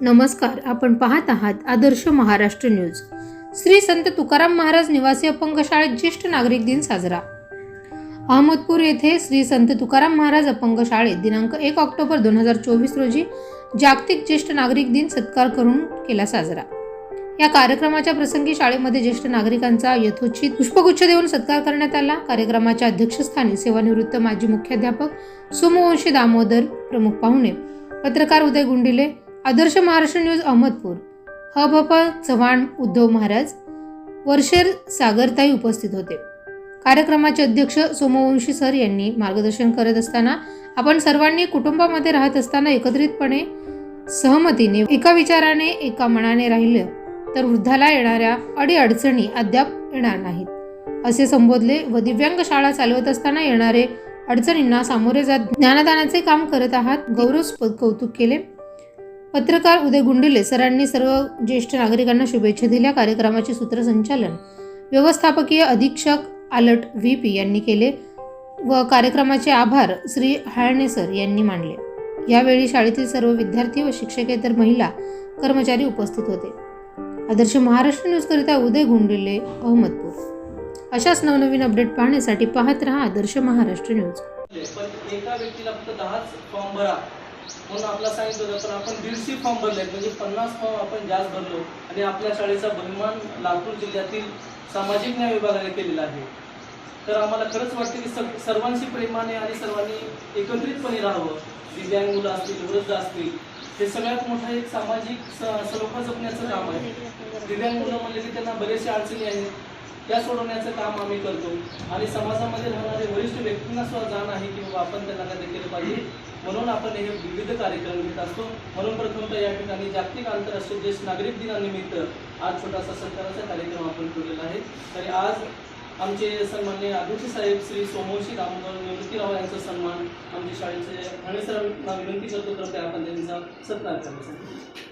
नमस्कार आपण पाहत आहात आदर्श महाराष्ट्र न्यूज. श्री संत तुकाराम महाराज निवासी अपंग शाळेत ज्येष्ठ नागरिक दिन साजरा. अहमदपूर येथे श्री संत तुकाराम महाराज अपंग शाळेत दिनांक एक ऑक्टोबर दोन हजार चोवीस रोजी जागतिक ज्येष्ठ नागरिक दिन सत्कार करून केला साजरा. या कार्यक्रमाच्या प्रसंगी शाळेमध्ये ज्येष्ठ नागरिकांचा यथोचित पुष्पगुच्छ देऊन सत्कार करण्यात आला. कार्यक्रमाच्या अध्यक्षस्थानी सेवानिवृत्त माजी मुख्याध्यापक सोमवंशी दामोदर प्रमुख पाहुणे पत्रकार उदय गुंडिले आदर्श महाराष्ट्र न्यूज अहमदपूर. हबप चव्हाण उद्धव महाराज वर्षेर सागरताई उपस्थित होते. कार्यक्रमाचे अध्यक्ष सोमवंशी सर यांनी मार्गदर्शन करत असताना आपण सर्वांनी कुटुंबामध्ये राहत असताना एकत्रितपणे सहमतीने एका विचाराने एका मनाने राहिलं तर वृद्धाला येणाऱ्या अडीअडचणी अद्याप येणार नाहीत. असे संबोधले व दिव्यांग शाळा चालवत असताना येणारे अडचणींना सामोरे जात ज्ञानदानाचे काम करत आहात गौरवस्पद कौतुक केले. पत्रकार उदय गुंडुले सरांनी सर्व ज्येष्ठ नागरिकांना शुभेच्छा दिल्या. कार्यक्रमाचे सूत्रसंचालन व्यवस्थापकीय अधीक्षक आलट व्ही पी यांनी केले व कार्यक्रमाचे आभार श्री हाळणे सर यांनी मानले. यावेळी शाळेतील सर्व विद्यार्थी व शिक्षकेतर महिला कर्मचारी उपस्थित होते. आदर्श महाराष्ट्र न्यूजकरिता उदय गुंडुले अहमदपूर. अशाच नवनवीन अपडेट पाहण्यासाठी पाहत रहा आदर्श महाराष्ट्र न्यूज. पण एका व्यक्तीला फक्त दहाच फॉर्म भरा. म्हणून आपला सांगितलं होतं पण आपण दीडशे फॉर्म भरले म्हणजे पन्नास फॉर्म आपण जास्त भरलो. आणि आपल्या शाळेचा बहुमान लातूर जिल्ह्यातील सामाजिक न्याय विभागाने केलेला आहे. तर आम्हाला खरंच वाटते की सर्वांशी प्रेमाने आणि सर्वांनी एकत्रितपणे राहावं. दिव्यांग मुलं असतील वृद्ध असतील हे सगळ्यात मोठं एक सामाजिक स- सलोखा जपण्याचं काम आहे. दिव्यांग मुलं म्हणले की त्यांना बरेचसे अडचणी आहेत. त्या सोडवण्याचं काम आम्ही करतो. आणि समाजामध्ये राहणारे वरिष्ठ व्यक्तींना सुद्धा जाण आहे की बाबा आपण त्यांना काय केलं पाहिजे. म्हणून आपण हे विविध कार्यक्रम घेत असतो. म्हणून प्रथमतः या ठिकाणी जागतिक आंतरराष्ट्रीय देश नागरिक दिनानिमित्त आज छोटासा सत्काराचा कार्यक्रम आपण ठेवलेला आहे. तरी आज आमचे सन्मान्य अध्यक्ष साहेब श्री सोमवंशी दामोदर निवृत्तीराव यांचा सन्मान आमच्या शाळेचे ठाणे सरांना विनंती करतो. तर ते आपण त्यांचा सत्कार करण्यासाठी